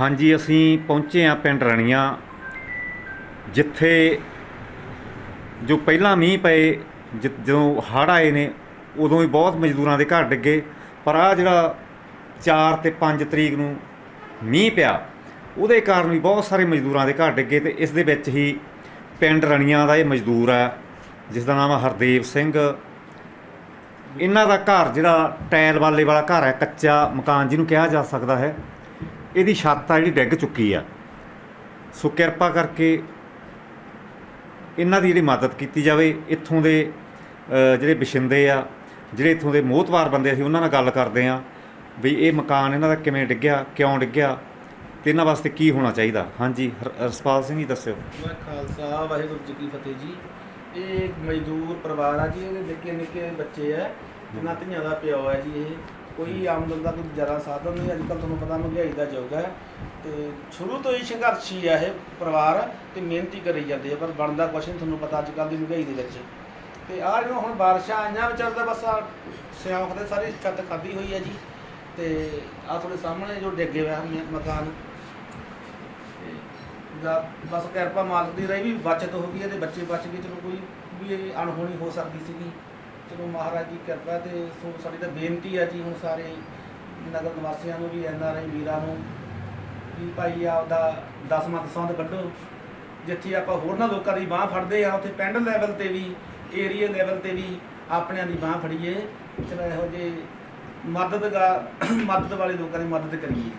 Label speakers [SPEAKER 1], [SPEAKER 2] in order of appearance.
[SPEAKER 1] ਹਾਂਜੀ, ਅਸੀਂ ਪਹੁੰਚੇ ਆ ਪਿੰਡ ਰਣੀਆਂ, ਜਿੱਥੇ ਜੋ ਪਹਿਲਾਂ ਮੀਂਹ ਪਏ ਜਦੋਂ ਹੜ੍ਹ ਆਏ ਨੇ, ਉਦੋਂ ਵੀ ਬਹੁਤ ਮਜ਼ਦੂਰਾਂ ਦੇ ਘਰ ਡਿੱਗੇ, ਪਰ ਆ ਜਿਹੜਾ 4 ਤੇ 5 ਤਰੀਕ ਨੂੰ ਮੀਂਹ ਪਿਆ, ਉਹਦੇ ਕਾਰਨ ਵੀ ਬਹੁਤ ਸਾਰੇ ਮਜ਼ਦੂਰਾਂ ਦੇ ਘਰ ਡਿੱਗੇ ਤੇ ਇਸ ਦੇ ਵਿੱਚ ਹੀ ਪਿੰਡ ਰਣੀਆਂ ਦਾ ਇਹ ਮਜ਼ਦੂਰ ਹੈ ਜਿਸ ਦਾ ਨਾਮ ਹੈ ਹਰਦੇਵ ਸਿੰਘ। ਇਹਨਾਂ ਦਾ ਘਰ ਜਿਹੜਾ ਟਾਇਲ ਵਾਲੇ ਵਾਲਾ ਘਰ ਹੈ, ਕੱਚਾ ਮਕਾਨ ਜਿਹਨੂੰ ਕਿਹਾ ਜਾ ਸਕਦਾ ਹੈ, ਇਹਦੀ ਛੱਤ ਆ ਜਿਹੜੀ ਡਿੱਗ ਚੁੱਕੀ ਆ। ਸੋ ਕਿਰਪਾ ਕਰਕੇ ਇਹਨਾਂ ਦੀ ਜਿਹੜੀ ਮਦਦ ਕੀਤੀ ਜਾਵੇ। ਇੱਥੋਂ ਦੇ ਜਿਹੜੇ ਵਸਿੰਦੇ ਆ, ਜਿਹੜੇ ਇੱਥੋਂ ਦੇ ਮੋਹਤਵਾਰ ਬੰਦੇ ਅਸੀਂ ਉਹਨਾਂ ਨਾਲ ਗੱਲ ਕਰਦੇ ਆ ਵੀ ਇਹ ਮਕਾਨ ਇਹਨਾਂ ਦਾ ਕਿਵੇਂ ਡਿੱਗਿਆ, ਕਿਉਂ ਡਿੱਗਿਆ ਤੇ ਇਹਨਾਂ ਵਾਸਤੇ ਕੀ ਹੋਣਾ ਚਾਹੀਦਾ? ਹਾਂਜੀ, ਹਰ- ਰਸਪਾਲ ਸਿੰਘ ਜੀ ਦੱਸਿਓ।
[SPEAKER 2] ਮੈਂ ਖਾਲਸਾ, ਵਾਹਿਗੁਰੂ ਜੀ ਕੀ ਫਤਿਹ ਜੀ। ਇਹ ਇੱਕ ਮਜ਼ਦੂਰ ਪਰਿਵਾਰ ਆ ਜੀ, ਇਹਦੇ ਨਿੱਕੇ ਨਿੱਕੇ ਬੱਚੇ ਆ ਇਹਨਾਂ ਧੀਆਂ ਦਾ ਪਿਓ ਹੈ ਜੀ ਇਹ। ਕੋਈ ਆਮਦਨ ਦਾ ਕੋਈ ਜ਼ਿਆਦਾ ਸਾਧਨ ਨਹੀਂ ਅੱਜ ਕੱਲ੍ਹ ਤੁਹਾਨੂੰ ਪਤਾ ਮਹਿੰਗਾਈ ਦਾ ਯੁੱਗ ਹੈ ਤੇ ਸ਼ੁਰੂ ਤੋਂ ਹੀ ਸੰਘਰਸ਼ੀ ਆ ਇਹ ਪਰਿਵਾਰ ਤੇ ਮਿਹਨਤੀ ਕਰੀ ਜਾਂਦੇ ਆ, ਪਰ ਬਣਦਾ ਕੁਛ ਨਹੀਂ ਤੁਹਾਨੂੰ ਪਤਾ ਅੱਜ ਕੱਲ੍ਹ ਦੀ ਮਹਿੰਗਾਈ ਦੇ ਵਿੱਚ। ਤੇ ਆਹ ਜਦੋਂ ਹੁਣ ਬਾਰਿਸ਼ਾਂ ਆਈਆਂ ਵਿਚਾਰਦਾ ਬਸ ਆਹ ਸਿਆਂਖ ਦੇ ਸਾਰੀ ਛੱਤ ਖਾਧੀ ਹੋਈ ਹੈ ਜੀ। ਤੇ ਆ ਤੁਹਾਡੇ ਸਾਹਮਣੇ ਜੋ ਡਿੱਗੇ ਹੋਇਆ ਮਕਾਨ ਜਾਂ ਬਸ ਕਿਰਪਾ ਮਾਲਕ ਦੀ ਰਹੀ ਵੀ ਬਚਤ ਹੋ ਗਈ ਹੈ ਤੇ ਬੱਚੇ ਬਚ ਗਏ। ਚਲੋ ਕੋਈ ਵੀ ਇਹ ਅਣਹੋਣੀ ਹੋ ਸਕਦੀ ਸੀਗੀ। ਚਲੋ ਮਹਾਰਾਜ ਦੀ ਕਿਰਪਾ ਤੇ ਸੋ ਸਾਡੀ ਤਾਂ ਬੇਨਤੀ ਹੈ ਜੀ ਹੁਣ ਸਾਰੇ ਨਗਰ ਨਿਵਾਸੀਆਂ ਨੂੰ ਵੀ, ਐਨ ਆਰ ਆਈ ਵੀਰਾਂ ਨੂੰ ਵੀ ਭਾਈ ਆਪਦਾ ਦਸਵਾਂ ਦਸਵੰਦ ਕੱਢੋ। ਜਿੱਥੇ ਆਪਾਂ ਹੋਰਨਾਂ ਲੋਕਾਂ ਦੀ ਬਾਹ ਫੜਦੇ ਆ, ਉੱਥੇ ਪਿੰਡ ਲੈਵਲ ਤੇ ਵੀ ਏਰੀਆ ਲੈਵਲ ਤੇ ਵੀ ਆਪਣਿਆਂ ਦੀ ਬਾਹ ਫੜੀਏ। ਚਲੋ ਇਹੋ ਜਿਹੇ ਮਦਦਗਾ ਮਦਦ ਵਾਲੇ ਲੋਕਾਂ ਦੀ ਮਦਦ ਕਰੀਏ।